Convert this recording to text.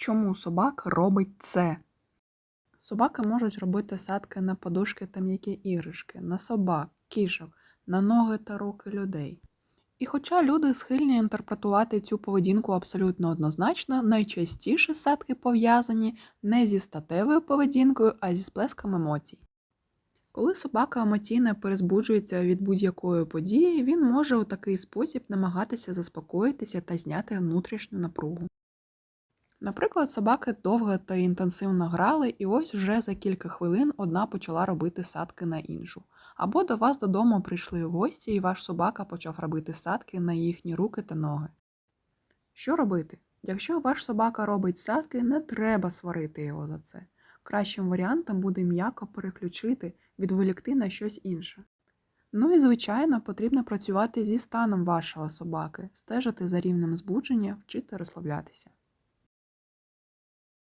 Чому собака робить це? Собаки можуть робити садки на подушки та м'які іграшки, на собак, кішок, на ноги та руки людей. І хоча люди схильні інтерпретувати цю поведінку абсолютно однозначно, найчастіше садки пов'язані не зі статевою поведінкою, а зі сплеском емоцій. Коли собака емоційно перезбуджується від будь-якої події, він може у такий спосіб намагатися заспокоїтися та зняти внутрішню напругу. Наприклад, собаки довго та інтенсивно грали, і ось вже за кілька хвилин одна почала робити садки на іншу. Або до вас додому прийшли гості, і ваш собака почав робити садки на їхні руки та ноги. Що робити? Якщо ваш собака робить садки, не треба сварити його за це. Кращим варіантом буде м'яко переключити, відволікти на щось інше. Ну і, звичайно, потрібно працювати зі станом вашого собаки, стежити за рівнем збудження, вчити розслаблятися.